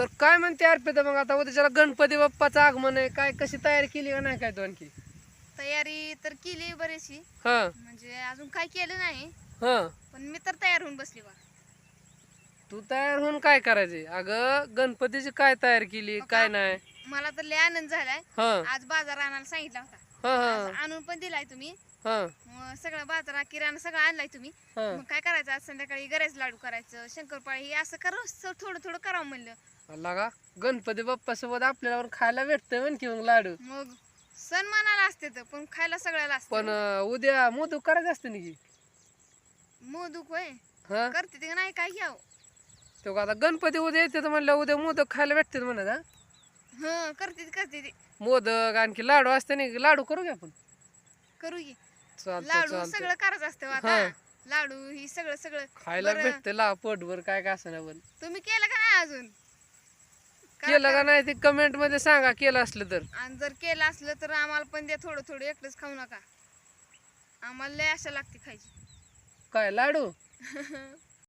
तर काय म्हणते अर्पिता मग आता उद्याच्याला गणपती बाप्पाचं आगमन आहे? काय कशी तयारी केली का नाही काय तू आणखी तयारी तर केली बरीचशी. हा. म्हणजे अजून काय केलं नाही. हा. पण मी तर तयार होऊन बसली बा. तू तयार होऊन काय करायचे अगं गणपतीची काय तयारी केली काय नाही? मला तर लय आनंद झालाय. हा. आज बाजार आणायला सांगितला होता. हा आज आणून पण दिलाय तुम्ही. हा. मग सगळं बाजारा किराणा सगळं आणलाय तुम्ही. हा. मग काय करायचं? आज संध्याकाळी गऱ्याच लाडू करायचं शंकरपाळी हे असं कर थोडं थोडं करावं म्हणलं. का गणपती बाप्पा सोबत आपल्याला खायला भेटतंय म्हण की मग लाडू. मग सण मानाला असते तर पण खायला सगळ्याला पण अं, उद्या मोदक करायचं असतं ना की? मोदूक होय? हा? करते ते नाही काय घ्यावं? तो का आता गणपती उद्या येते तर म्हणलं उद्या मोदक खायला भेटते म्हणत हा? हं करते ते, करते ते. मोदक आणखी लाडू असते ना लाडू करू घ्या आपण? करू की. चालतं लाडू चालतं सगळं करायचं असतं हो हा. आता लाडू ही सगळं सगळं. खायला बरं. भेटते ला पोटभर काय काय असं पण. तुम्ही केलं का नाही अजून? केलं का. नाही ते कमेंटमध्ये सांगा केलं असलं तर. आणि जर केलं असलं तर आम्हाला पण द्या थोडं थोडं एकटंच खाऊ नका. आम्हाला लय आशा लागते खायची. काय लाडू?